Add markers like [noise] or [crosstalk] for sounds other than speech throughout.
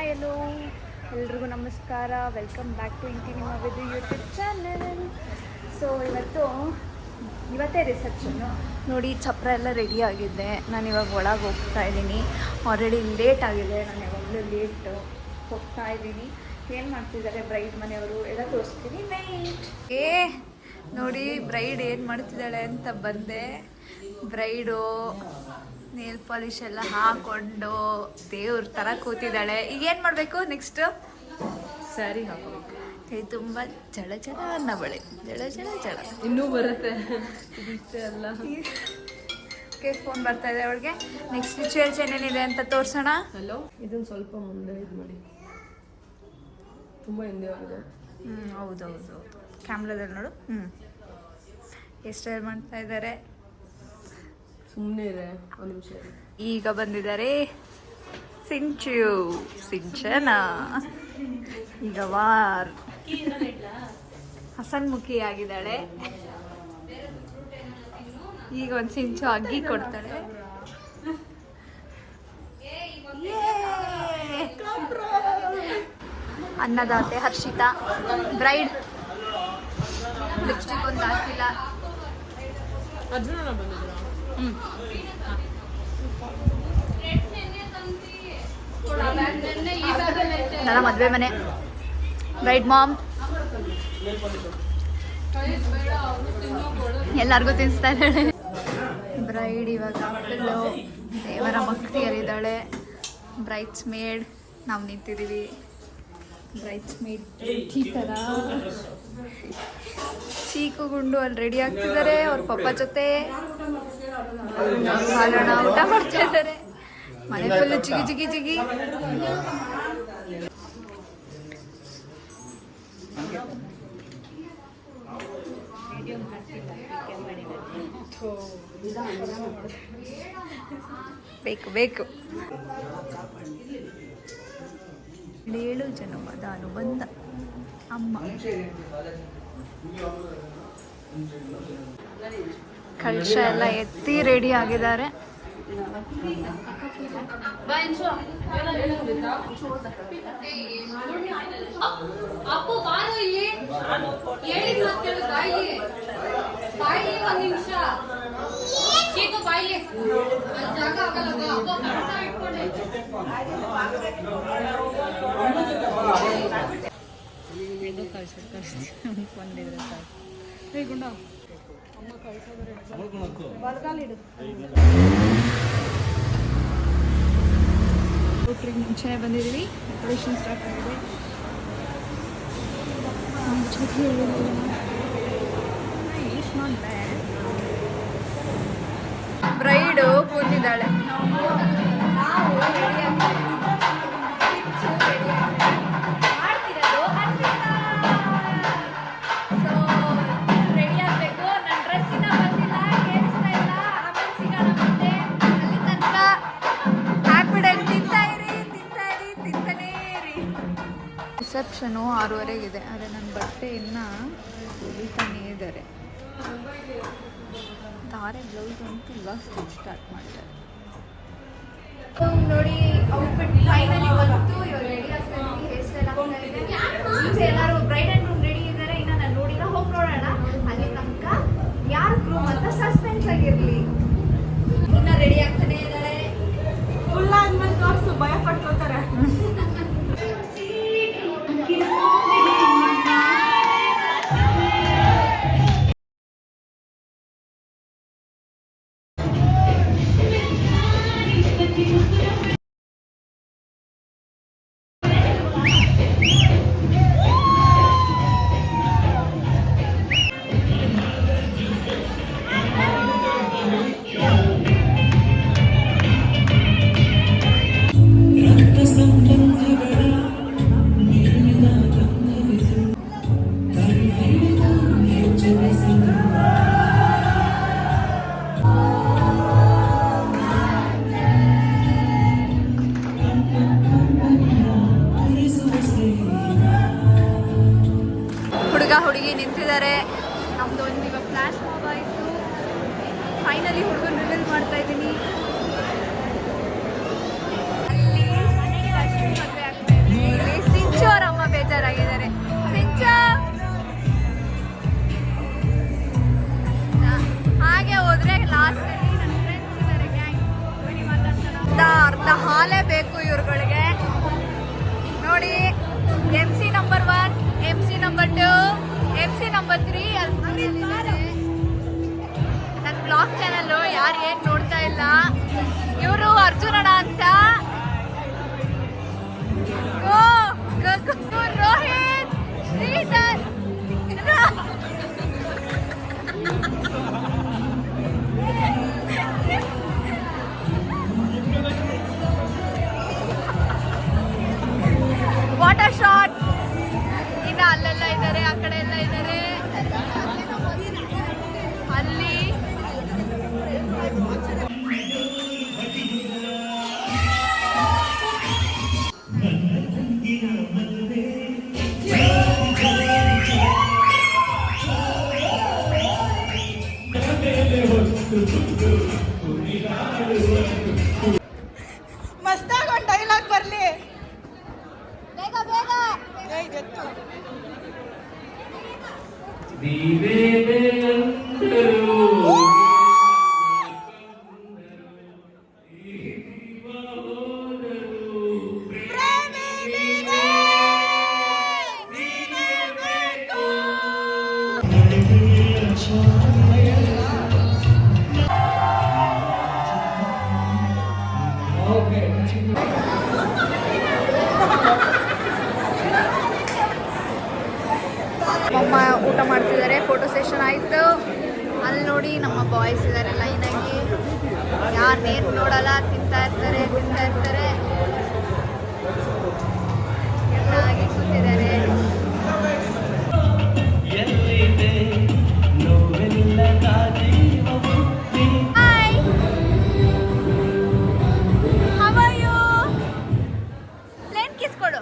Hi hello, ಎಲ್ರಿಗೂ ನಮಸ್ಕಾರ. Welcome back to ಇಂಟಿ ನಿಮ್ಮ ವಿದು ಯೂಟ್ಯೂಬ್ ಚಾನಲ್ ಸೊ ಇವತ್ತು, ಇವತ್ತೇ ರಿಸೆಪ್ಷನ್ನು ನೋಡಿ, ಚಪ್ರ ಎಲ್ಲ ರೆಡಿ ಆಗಿದೆ. ನಾನು ಇವಾಗ ಒಳಗೆ ಹೋಗ್ತಾ ಇದ್ದೀನಿ. ಆಲ್ರೆಡಿ ಲೇಟ್ ಆಗಿದೆ. ನಾನು ಯಾವಾಗಲೂ ಲೇಟ್ ಹೋಗ್ತಾ ಇದ್ದೀನಿ. ಏನು ಮಾಡ್ತಿದ್ದಾರೆ ಬ್ರೈಡ್ ಮನೆಯವರು? ಎಲ್ಲ ತೋರಿಸ್ತೀನಿ. ನೈಟ್ ಏ, ನೋಡಿ ಬ್ರೈಡ್ ಏನು ಮಾಡ್ತಿದ್ದಾಳೆ ಅಂತ ಬಂದೆ. ಬ್ರೈಡು ನೇಲ್ ಪಾಲಿಶ್ ಎಲ್ಲ ಹಾಕೊಂಡು ದೇವ್ರ ಥರ ಕೂತಿದ್ದಾಳೆ. ಈಗ ಏನು ಮಾಡಬೇಕು ನೆಕ್ಸ್ಟ್ ಸ್ಯಾರಿ ಹಾಕೋಬೇಕು. ಇದು ತುಂಬ ಜಳ ಜಳ ಅನ್ನ ಬಳೆ ಜಳ ಜಳ ಜಳ. ಇನ್ನೂ ಬರುತ್ತೆ. ಓಕೆ ಫೋನ್ ಬರ್ತಾ ಇದೆ ಅವಳಿಗೆ. ನೆಕ್ಸ್ಟ್ ರಿಚುವಲ್ಸ್ ಏನೇನಿದೆ ಅಂತ ತೋರಿಸೋಣ. ಹಲೋ ಇದನ್ನ ಸ್ವಲ್ಪ ಮುಂದೆ ಇದು ಮಾಡಿ. ತುಂಬಾ ಹಿಂದೆ ಆಗಿದೆ ಹ್ಞೂ ಹೌದೌದು. ಕ್ಯಾಮ್ರಾದಲ್ಲಿ ನೋಡು. ಹ್ಞೂ ಎಷ್ಟು ಮಾಡ್ತಾ ಇದ್ದಾರೆ ಸುಮ್ಮನೆ ಇದೆ ಒಂದು ನಿಮಿಷ ಈಗ ಬಂದಿದ್ದಾರೆ ಸಿಂಚು ಸಿಂಚನ. ಈಗ ವಾರ್. ಹಸನ್ಮುಖಿ ಆಗಿದ್ದಾಳೆ ಈಗ ಒಂದು ಸಿಂಚು ಅಗ್ಗಿ ಕೊಡ್ತಾಳೆ. ಅನ್ನದಾತೆ ಹರ್ಷಿತಾ. ಬ್ರೈಡ್ ಲಿಪ್ಸ್ಟಿಕ್ ಒಂದು ಹಾಕಿಲ್ಲ. ನನ್ನ ಮದುವೆ ಮನೆ. ಬ್ರೈಡ್ ಮಾಮ್ ಎಲ್ಲರಿಗೂ ತಿನ್ನಿಸ್ತಾ ಇದ್ದಾಳೆ. ಬ್ರೈಡ್ ಇವಾಗ ದೇವರ ಭಕ್ತಿಯಲ್ಲಿದ್ದಾಳೆ. ಬ್ರೈಟ್ಸ್ ಮೇಡ್ ನಾವು ನಿಂತಿದ್ದೀವಿ. ಬ್ರೈಟ್ಸ್ ಮೇಡ್ ಈ ಥರ ಚೀಕು ಗುಂಡು ಅಲ್ಲಿ ರೆಡಿ ಆಗ್ತಿದ್ದಾರೆ. ಅವ್ರ ಪಪ್ಪ ಜೊತೆ ಊಟ ಮಾಡ್ತಾ ಇದ್ದಾರೆ. ಮನೆ ಫುಲ್ಲು ಜಿಗಿ ಜಿಗಿ ಜಿಗಿ. ಬೇಕು ಬೇಕು. ಏಳು ಜನವಾದ ಅನುಬಂಧ. ಅಮ್ಮ. ಕಳಶ ಎಲ್ಲ ಎತ್ತಿ ರೆಡಿ ಆಗಿದ್ದಾರೆ. ಅಪ್ಪು ಬಾರು ಇಲ್ಲಿ ಹೇಳಿದ್ ಮಾತ್ ಕೇಳು ಬಾಯಿ ಬಾಯಿ ಒಂದ್ ನಿಮಿಷ ಚೀಕು ಬಾಯಿ ಅಲ್ಲಿ ಜಾಗ ಆಗಲ್ಲ ಬಾ. ಅಪ್ಪ ಕಳ್ಸ ಇಟ್ಕೊಂಡೆ ಊಟ್ರಿಗೆ ಮುಂಚೆನೆ ಬಂದಿದ್ದೀವಿ ಡೆಕೋರೇಷನ್ ಸ್ಟಾರ್ಟ್ ಆಗಿದೆ ನಮ್ಮ ಜೊತೆ ಬ್ರೈಡು ಕೂತಿದ್ದಾಳೆ ರಿಸೆಪ್ಷನು ಇದೆ ಆದರೆ ನನ್ನ ಬಟ್ಟೆ ಇನ್ನೂ ಹೊಲಿತಾನೇ ಇದ್ದಾರೆ ತಾರೆ ಬ್ಲೌಸ್ ಅಂತೂ ಇವಾಗ ಸ್ಟಿಚ್ ಸ್ಟಾರ್ಟ್ ಮಾಡ್ತಾರೆ. ನೋಡಿ ಔಟ್ಫಿಟ್ ಫೈನಲಿ ಬಂತು. ಇವಾಗ ರೆಡಿ ಆಗ್ತಾ ಹೇರ್ ಸ್ಟೈಲ್ ಆಗ್ತಾ ಫ್ಲ್ಯಾಶ್ ಮಾಬ್ ಆಯಿತು. ಫೈನಲಿ ಹುಡುಗನ ರಿವೀಲ್ ಮಾಡ್ತಾ ಇದ್ದೀನಿ. ಅಲ್ಲಿ ಲಕ್ಷ್ಮಿ ಮದುವೆ ಆಗ್ತಾ ಇದ್ದೀನಿ ಇಲ್ಲಿ ಸಿಂಚು ಅವರ ಅಮ್ಮ ಬೇಜಾರಾಗಿದ್ದಾರೆ. ಸಿಂಚ! ಹಾಗೆ ಹೋದ್ರೆ ಲಾಸ್ಟಲ್ಲಿ ನನ್ನ ಫ್ರೆಂಡ್ಸ್ ಇದ್ದಾರೆ ಗ್ಯಾಂಗ್ ನೋಡಿ ಮಾತಾಡ್ತಾರ ಅರ್ಧ ಹಾಲೇ ಬೇಕು ಇವ್ರುಗಳಿಗೆ. ನೋಡಿ ಎಂ ಬದ್ರಿ ಅಲ್ಲಿ ನನ್ನ ಬ್ಲಾಗ್ ಚಾನಲ್ ಯಾರು ಏನ್ ನೋಡ್ತಾ ಇಲ್ಲ. ಇವರು ಅರ್ಜುನಣ್ಣ ಅಂತ. Thank [laughs] you. ನಮ್ಮ ಲೈನಾಗಿ ಯಾರು ಯಾರನ್ನೇನು ನೋಡಲ್ಲ, ತಿಂತಾ ಇರ್ತಾರೆ ತಿಂತಾ ಇರ್ತಾರೆ. ಆಗಿ ಕೂತಿದ್ದಾರೆ. ಕಿಸ್ ಕೊಡು.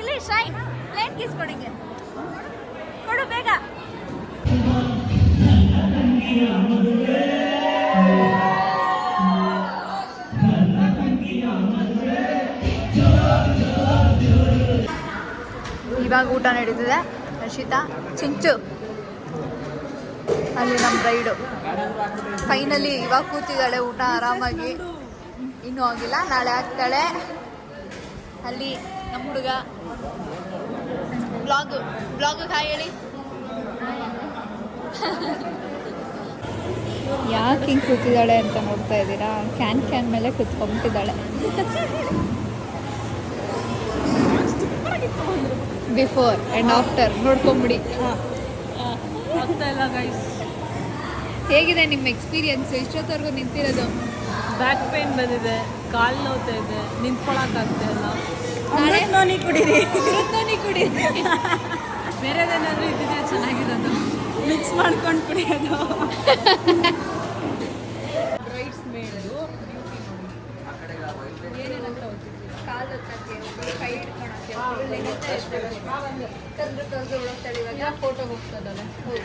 ಇಲ್ಲಿ ಶೈನ್ ಪ್ಲೇನ್ ಕಿಸ್ ಕೊಡು ಹಿಂಗೆ. ಕೊಡು ಬೇಗ. ಇವಾಗ ಊಟ ನಡೀತಿದೆ. ಹರ್ಷಿತಾ ಚಿಂಚು. ಅಲ್ಲಿ ನಮ್ಮ ರೈಡು ಫೈನಲಿ ಇವಾಗ ಕೂತಿದ್ದಾಳೆ ಊಟ ಆರಾಮಾಗಿ. ಇನ್ನೂ ಆಗಿಲ್ಲ, ನಾಳೆ ಆಗ್ತಾಳೆ. ಅಲ್ಲಿ ನಮ್ಮ ಹುಡುಗ. ಬ್ಲಾಗ್ ಬ್ಲಾಗ್ ಹಾಯ್ ಹೇಳಿ. ಯಾಕೆ ಹಿಂಗೆ ಕೂತಿದ್ದಾಳೆ ಅಂತ ನೋಡ್ತಾ ಇದ್ದೀರಾ? ಕ್ಯಾನ್ ಕ್ಯಾನ್ ಮೇಲೆ ಕುತ್ಕೊಂಡ್ಬಿಟ್ಟಿದ್ದಾಳೆ. ಬಿಫೋರ್ ಆ್ಯಂಡ್ ಆಫ್ಟರ್ ನೋಡ್ಕೊಂಬಿಡಿ. ಹೇಗಿದೆ ನಿಮ್ಮ ಎಕ್ಸ್ಪೀರಿಯನ್ಸ್ ಎಷ್ಟೊತ್ತವರೆಗೂ ನಿಂತಿರೋದು? ಬ್ಯಾಕ್ ಪೇನ್ ಬಂದಿದೆ. ಕಾಲು ನೋವ್ತಾ ಇದೆ. ನಿಂತ್ಕೊಳಕ್ಕಾಗ್ತಾ ಇಲ್ಲ. ನಾಳೆ? ನೋನಿ ಕುಡೀರಿ. ನೋನಿ ಕುಡಿ ಬೇರೆದೇನಾದ್ರೂ ಇದ್ದಿದ್ರೆ ಚೆನ್ನಾಗಿರೋದು. ಮಿಕ್ಸ್ ಮಾಡ್ಕೊಂಡು ಕುಡಿಯೋದು. [laughs] ಕರ್ದು ಕರ್ದು ಇವಾಗ ಫೋಟೋ ಹೋಗ್ತದಲ್ಲ. ಹೌದು.